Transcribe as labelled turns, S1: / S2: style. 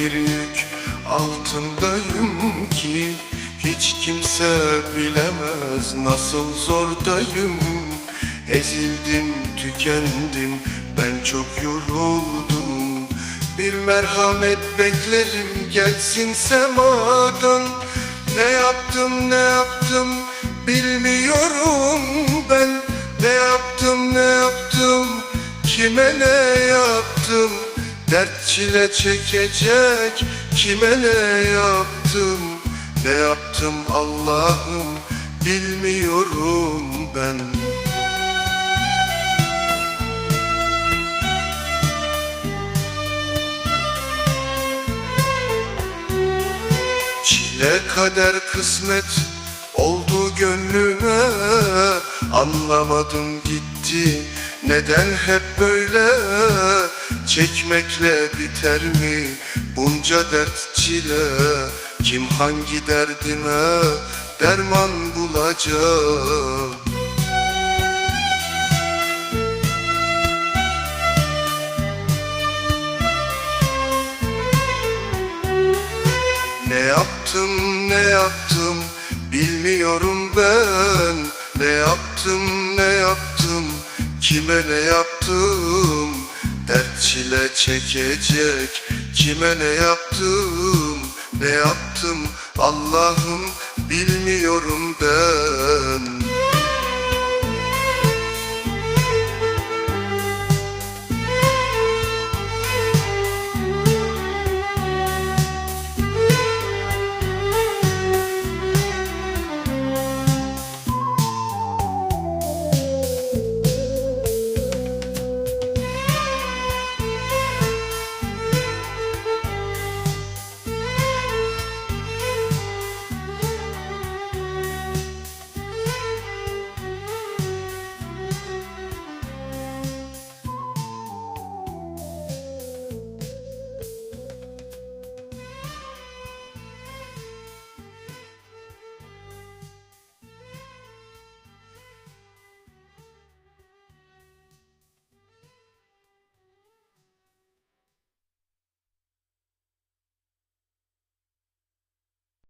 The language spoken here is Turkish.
S1: bir yük altındayım ki Hiç kimse bilemez nasıl zordayım. Ezildim, tükendim, ben çok yoruldum. Bir merhamet beklerim gelsin semadan. Ne yaptım, ne yaptım bilmiyorum ben. Ne yaptım, ne yaptım, kime ne yaptım? Dert çile çekecek kime ne yaptım Ne yaptım Allah'ım bilmiyorum ben. Çile kader kısmet oldu gönlüme Anlamadım gitti neden hep böyle Çekmekle biter mi bunca dert çile? Kim hangi derdime derman bulacak? Ne yaptım ne yaptım bilmiyorum ben. Ne yaptım ne yaptım kime ne yaptım Dert çile çekecek. Kime ne yaptım Ne yaptım? Allah'ım bilmiyorum ben